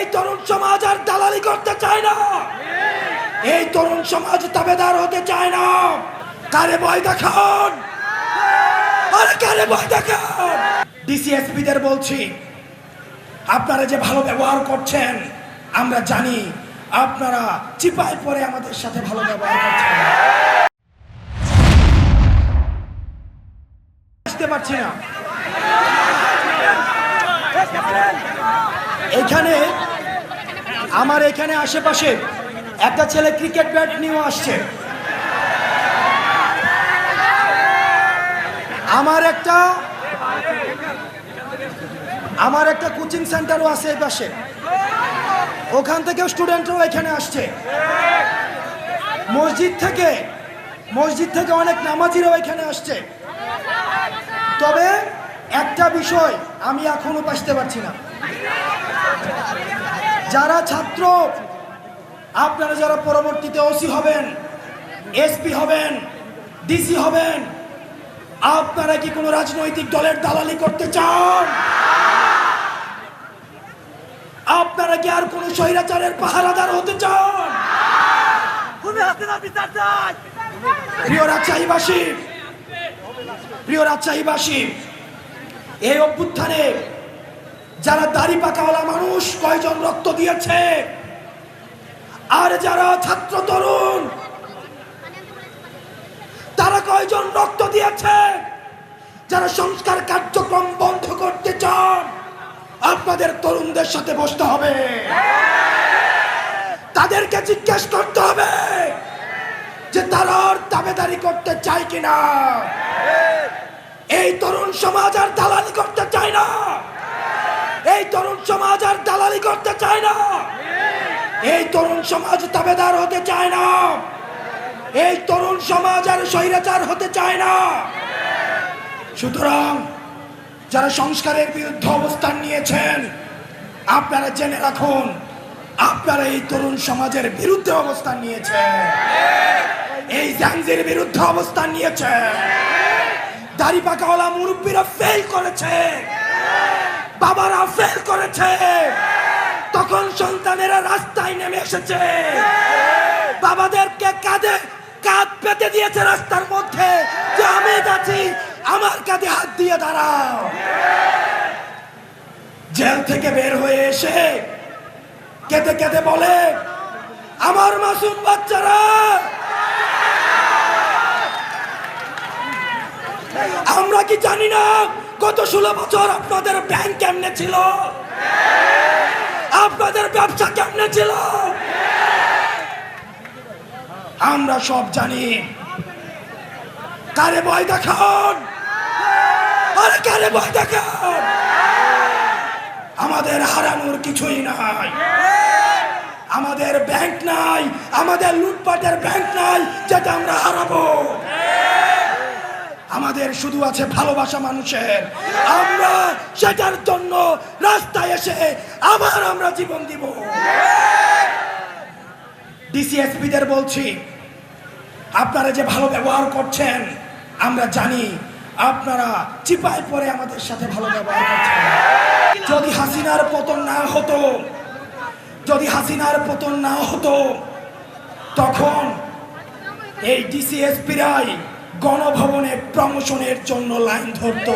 এই তরুণ সমাজ আর দালালি করতে চায় না। এই তরুণ সমাজ তাবেদার হতে চায় না। কারে ভয় দেখান? আরে কারে ভয় দেখান? ডিসিএসপি দের বলছি, আপনারা যে ভালো ব্যবহার করছেন, আমরা জানি আপনারা চিপায় পরে আমাদের সাথে ভালো ব্যবহার করছেন। আসতে পারছি না। এখানে আমার এখানে আশেপাশে একটা ছেলে ক্রিকেট ব্যাট নিয়ে আসছে। আমার একটা আমার একটা কোচিং সেন্টারও আছে এই পাশে। ওখান থেকেও স্টুডেন্টরাও এখানে আসছে। মসজিদ থেকে মসজিদ থেকে অনেক নামাজিরাও এখানে আসছে। তবে একটা বিষয় আমি এখনও বাঁচতে পারছি না। যারা ছাত্র আপনারা যারা পরবর্তীতে ওসি হবেন এসপি হবেন ডিসি হবেন আপনারা কি কোনো রাজনৈতিক দলের দালালি করতে চান? আপনারা কি আর কোন স্বৈরাচারের পাহারাদার হতে চান? প্রিয় রাজশাহীবাসী প্রিয় রাজশাহীবাসী এই অভ্যুত্থানে যারা দাড়ি পাকাওয়ালা মানুষ কয়জন রক্ত দিয়েছে? আর যারা ছাত্র তরুণ, তারা কয়জন রক্ত দিয়েছে? যারা সংস্কার কার্যক্রম বন্ধ করতে চান, আপনাদের তরুণদের সাথে বসতে হবে। তাদেরকে জিজ্ঞেস করতে হবে যে তারা আর দাবেদারি করতে চায় কিনা? এই তরুণ সমাজ আর দালালি করতে চায় না। এই তরুণ সমাজ আর দালালি করতে চায় না। এই তরুণ সমাজ দাবেদার হতে চায় না। এই তরুণ সমাজ আর স্বৈরাচার হতে চায় না। সুতরাং যারা সংস্কারের বিরুদ্ধে অবস্থান নিয়েছেন, আপনারা জেনে রাখুন, আপনারা এই তরুণ সমাজের বিরুদ্ধে অবস্থান নিয়েছেন। এই জাঞ্জির বিরুদ্ধে অবস্থান নিয়েছেন। দাড়ি পাকাওয়ালা মুরব্বীরা ফেল করেছে। বাবারা ফেল করেছে। তখন সন্তানেরা রাস্তায় নেমে এসেছে। বাবাদেরকে কাঁধে, কাঁধ পেতে দিয়েছে রাস্তার মধ্যে। যে আমি আছি, আমার কাঁধে হাত দিয়ে দাঁড়াও। জেল থেকে বের হয়ে এসে কেঁদে কেঁদে বলে, আমার মাসুম বাচ্চারা, আমরা কি জানি না গত ষোলো বছর আপনাদের ব্যাংক কেমনে ছিল? আপনাদের ব্যবসা কেমনে ছিল? আমরা সব জানি। কারে ভয় দেখান? আরে কারে ভয় দেখান? আমাদের হারানোর কিছুই নাই। আমাদের ব্যাংক নাই, আমাদের লুটপাটের ব্যাংক নাই, যেটা আমরা হারাবো। আমাদের শুধু আছে ভালোবাসা মানুষের। আমরা সেটার জন্য রাস্তায় এসে আবার আমরা জীবন দিব। ডিসিএসপি দের বলছি, আপনারা যে ভালো ব্যবহার করছেন, আমরা জানি আপনারা চিপায় পরে আমাদের সাথে ভালো ব্যবহার করছেন। যদি হাসিনার পতন না হতো, যদি হাসিনার পতন না হতো, তখন এই ডিসিএসপিরাই গণভবনে প্রমোশনের জন্য লাইন ধরতো।